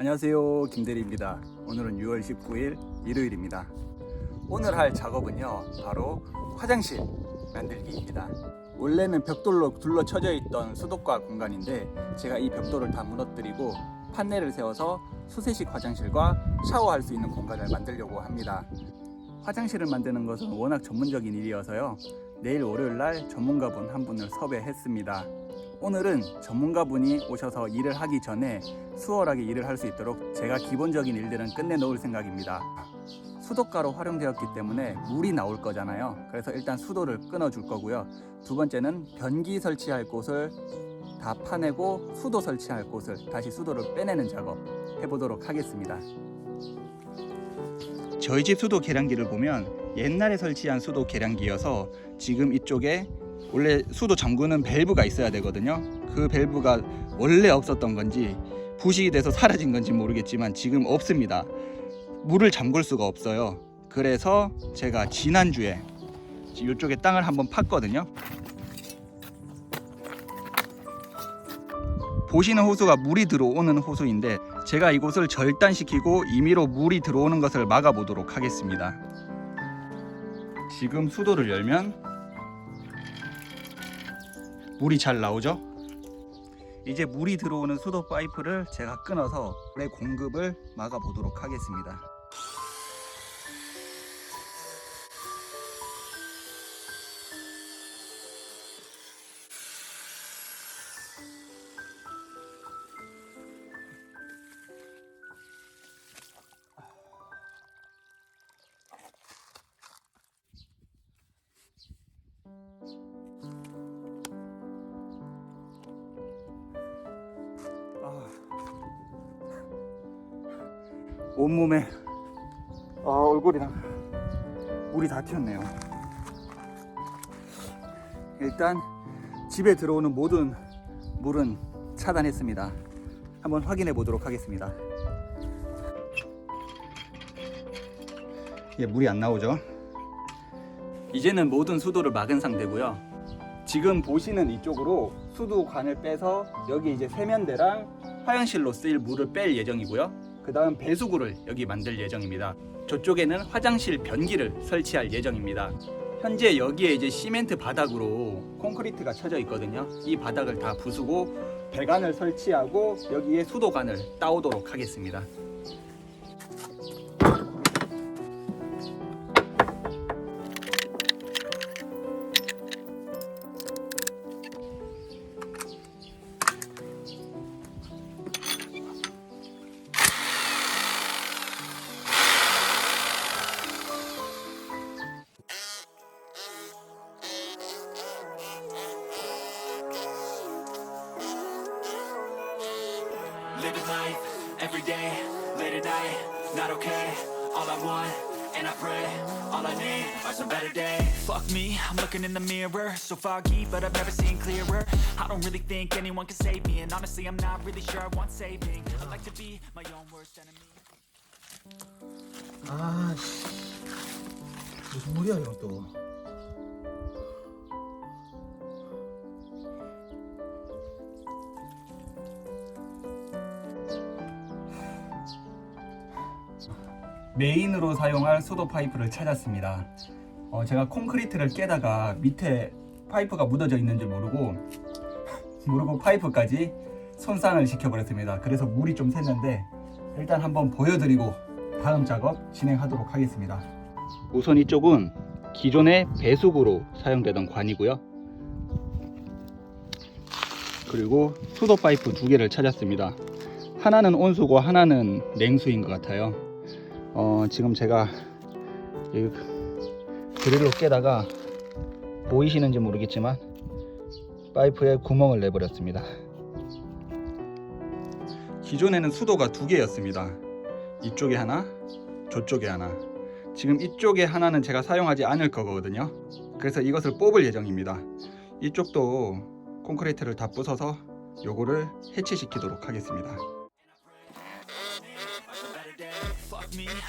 안녕하세요. 김대리입니다. 오늘은 6월 19일 일요일입니다. 오늘 할 작업은요 바로 화장실 만들기입니다. 원래는 벽돌로 둘러쳐져 있던 수도과 공간인데 제가 이 벽돌을 다 무너뜨리고 판넬을 세워서 수세식 화장실과 샤워할 수 있는 공간을 만들려고 합니다. 화장실을 만드는 것은 워낙 전문적인 일이어서요 내일 월요일 날 전문가분 한 분을 섭외했습니다 오늘은 전문가분이 오셔서 일을 하기 전에 수월하게 일을 할 수 있도록 제가 기본적인 일들은 끝내 놓을 생각입니다. 수도가로 활용되었기 때문에 물이 나올 거잖아요. 그래서 일단 수도를 끊어 줄 거고요. 두 번째는 변기 설치할 곳을 다 파내고 수도 설치할 곳을 다시 수도를 빼내는 작업 해보도록 하겠습니다. 저희 집 수도 계량기를 보면 옛날에 설치한 수도 계량기여서 지금 이쪽에 원래 수도 잠그는 밸브가 있어야 되거든요. 그 밸브가 원래 없었던 건지 부식이 돼서 사라진 건지 모르겠지만 지금 없습니다. 물을 잠글 수가 없어요. 그래서 제가 지난주에 이쪽에 땅을 한번 팠거든요. 보시는 호수가 물이 들어오는 호수인데 제가 이곳을 절단시키고 임의로 물이 들어오는 것을 막아보도록 하겠습니다. 지금 수도를 열면 물이 잘 나오죠? 이제 물이 들어오는 수도 파이프를 제가 끊어서 물의 공급을 막아 보도록 하겠습니다. 온몸에 아, 얼굴이랑 물이 다 튀었네요. 일단 집에 들어오는 모든 물은 차단했습니다. 한번 확인해 보도록 하겠습니다. 예, 물이 안 나오죠? 이제는 모든 수도를 막은 상태고요. 지금 보시는 이쪽으로 수도관을 빼서 여기 이제 세면대랑 화장실로 쓰일 물을 뺄 예정이고요. 그 다음 배수구를 여기 만들 예정입니다. 저쪽에는 화장실 변기를 설치할 예정입니다. 현재 여기에 이제 시멘트 바닥으로 콘크리트가 쳐져 있거든요. 이 바닥을 다 부수고 배관을 설치하고 여기에 수도관을 따오도록 하겠습니다. not okay. All I want, and I pray, all I need are some better days. Fuck me, I'm looking in the mirror, so foggy, but I've never seen clearer. I don't really think anyone can save me, and honestly, I'm not really sure I want saving. I like to be my own worst enemy. 아, 씨. 무슨 물이야, 이건 또. 메인으로 사용할 수도 파이프를 찾았습니다. 어, 제가 콘크리트를 깨다가 밑에 파이프가 묻어져 있는 줄 모르고 모르고 파이프까지 손상을 시켜버렸습니다. 그래서 물이 좀 샜는데 일단 한번 보여드리고 다음 작업 진행하도록 하겠습니다. 우선 이쪽은 기존의 배수구로 사용되던 관이고요. 그리고 수도 파이프 두 개를 찾았습니다. 하나는 온수고 하나는 냉수인 것 같아요. 어, 지금 제가 이 드릴로 깨다가 보이시는지 모르겠지만 파이프에 구멍을 내버렸습니다. 기존에는 수도가 두 개였습니다. 이쪽에 하나, 저쪽에 하나. 지금 이쪽에 하나는 제가 사용하지 않을 거거든요. 그래서 이것을 뽑을 예정입니다. 이쪽도 콘크리트를 다 부숴서 요거를 해체시키도록 하겠습니다.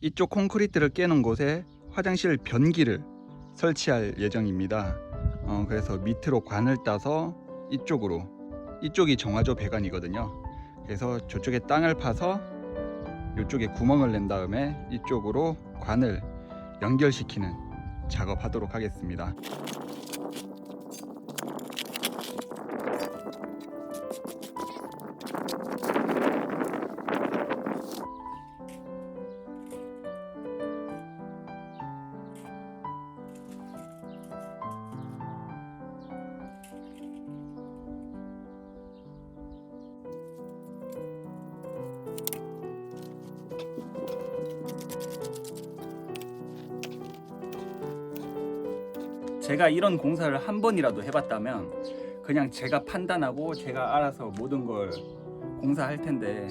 이쪽 콘크리트를 깨는 곳에 화장실 변기를 설치할 예정입니다. 어, 그래서 밑으로 관을 따서 이쪽으로 이쪽이 정화조 배관이거든요. 그래서 저쪽에 땅을 파서 이쪽에 구멍을 낸 다음에 이쪽으로 관을 연결시키는 작업하도록 하겠습니다. 제가 이런 공사를 한 번이라도 해봤다면 그냥 제가 판단하고 제가 알아서 모든 걸 공사할 텐데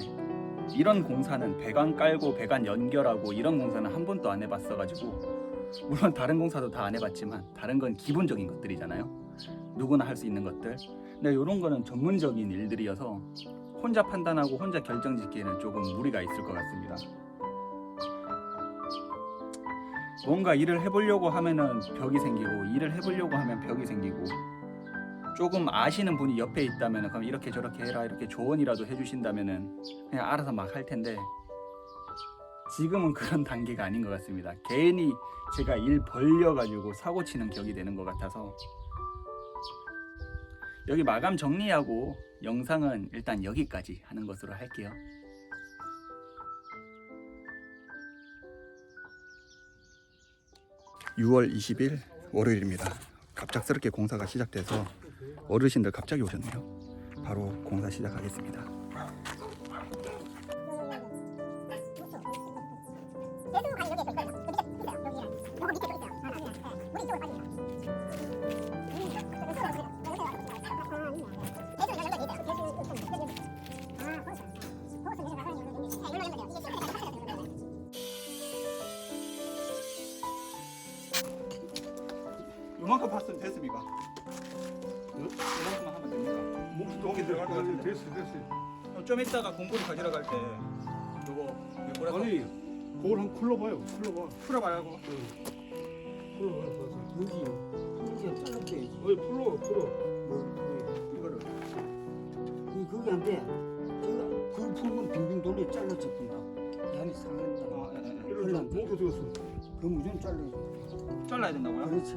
이런 공사는 배관 깔고 배관 연결하고 이런 공사는 한 번도 안 해봤어가지고 물론 다른 공사도 다 안 해봤지만 다른 건 기본적인 것들이잖아요. 누구나 할 수 있는 것들. 근데 이런 거는 전문적인 일들이어서 혼자 판단하고 혼자 결정 짓기에는 조금 무리가 있을 것 같습니다 뭔가 일을 해보려고 하면은 벽이 생기고 일을 해보려고 하면 벽이 생기고 조금 아시는 분이 옆에 있다면 그럼 이렇게 저렇게 해라 이렇게 조언이라도 해주신다면은 그냥 알아서 막 할 텐데 지금은 그런 단계가 아닌 것 같습니다. 괜히 제가 일 벌려가지고 사고 치는 격이 되는 것 같아서 여기 마감 정리하고 영상은 일단 여기까지 하는 것으로 할게요. 6월 20일 월요일입니다. 갑작스럽게 공사가 시작돼서 어르신들 갑자기 오셨네요. 바로 공사 시작하겠습니다. 요만큼 봤으면 됐습니까? 요만큼만 하면 됩니까? 목이 똥이 들어갈 것 같은데. 됐어, 됐어. 어, 좀 이따가 공구를 가지러 갈 때 요거 요거라도 아니, 그걸 한번 풀러봐요. 풀러봐. 풀어봐야고 풀러봐. 여기 여기 잘라줘야지. 어이, 풀러, 풀어. 뭐, 이거를 그 그게 안 돼. 그, 그 풀면 빙빙 돌려 잘라져 본다. 양이 상한다. 아, 예, 예, 거 목도 들었어. 그 무조건 잘라. 잘라야 된다고요? 그렇지.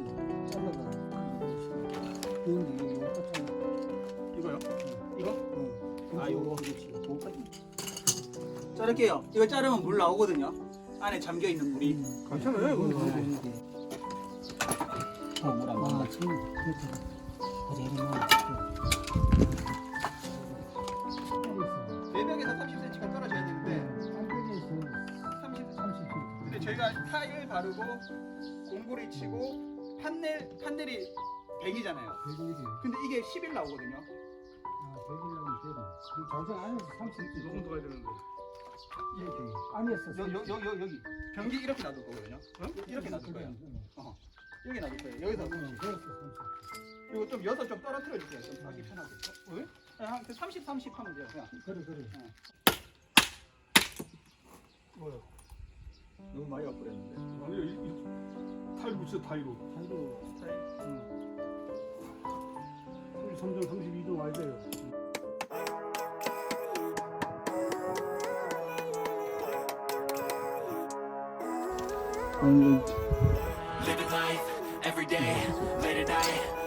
잘라가. 그런데 이거 딱 잘라. 이거요? 이거? 어. 아, 요거. 그렇지. 그거까지. 자를게요. 이거 자르면 물 나오거든요. 안에 잠겨 있는 물이. 괜찮아요, 그거 이거. 하고 있는데. 어, 물안 아, 지금 그렇게. 그래, 이러면. 바르고 공구리 치고 판넬 판넬이 100이잖아요. 근데 이게 10일 나오거든요. 장생 안에서 30. 너무 들어가야 되는데. 이렇게. 안에서. 여, 여, 여, 여, 여기 변기 이렇게 놔둘 거거든요. 이렇게 놔둘 거예요. 여기 놔둘 거예요. 여기서 이거 좀 여서 좀 떨어뜨려 주세요. 좀 하기 편하게. 어? 왜? 한 30, 30 하면 돼요. 그냥. 그래, 그래. 뭐야? 너무 많이 와버렸는데. 아니, 이, 이, 타일 붙여, 타일로. 자기도 스타일. 33점, 32점 와야 돼요. Living life every day, late at night,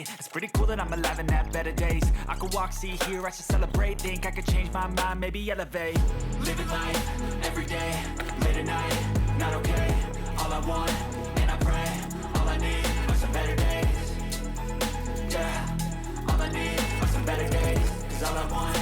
It's pretty cool that I'm alive and have better days. I could walk, see, hear, I should celebrate. Think I could change my mind, maybe elevate. Living life every day, late at night, not okay. All I want, and I pray, all I need are some better days. Yeah, all I need are some better days. Cause all I want,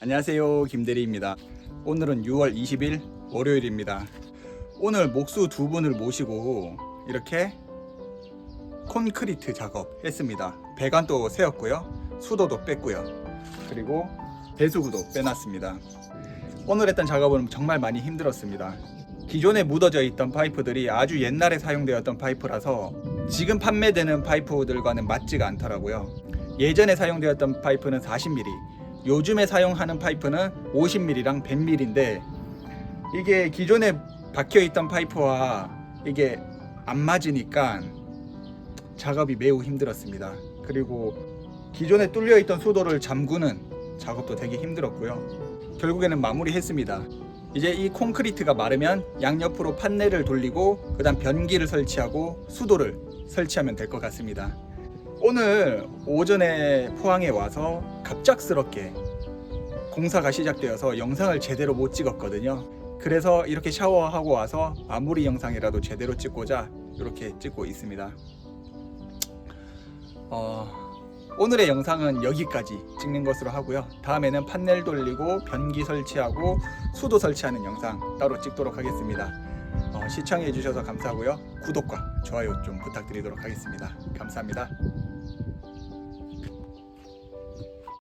안녕하세요. 김대리입니다. 오늘은 6월 20일 월요일입니다. 오늘 목수 두 분을 모시고 이렇게 콘크리트 작업 했습니다. 배관도 세웠고요. 수도도 뺐고요. 그리고 배수구도 빼놨습니다. 오늘 했던 작업은 정말 많이 힘들었습니다. 기존에 묻어져 있던 파이프들이 아주 옛날에 사용되었던 파이프라서 지금 판매되는 파이프들과는 맞지가 않더라고요. 예전에 사용되었던 파이프는 40mm 요즘에 사용하는 파이프는 50mm랑 100mm인데 이게 기존에 박혀 있던 파이프와 이게 안 맞으니까 작업이 매우 힘들었습니다. 그리고 기존에 뚫려 있던 수도를 잠그는 작업도 되게 힘들었고요. 결국에는 마무리했습니다. 이제 이 콘크리트가 마르면 양옆으로 판넬을 돌리고 그다음 변기를 설치하고 수도를 설치하면 될 것 같습니다. 오늘 오전에 포항에 와서 갑작스럽게 공사가 시작되어서 영상을 제대로 못 찍었거든요. 그래서 이렇게 샤워하고 와서 마무리 영상이라도 제대로 찍고자 이렇게 찍고 있습니다. 어, 오늘의 영상은 여기까지 찍는 것으로 하고요. 다음에는 판넬 돌리고 변기 설치하고 수도 설치하는 영상 따로 찍도록 하겠습니다. 어, 시청해 주셔서 감사하고요. 구독과 좋아요 좀 부탁드리도록 하겠습니다. 감사합니다.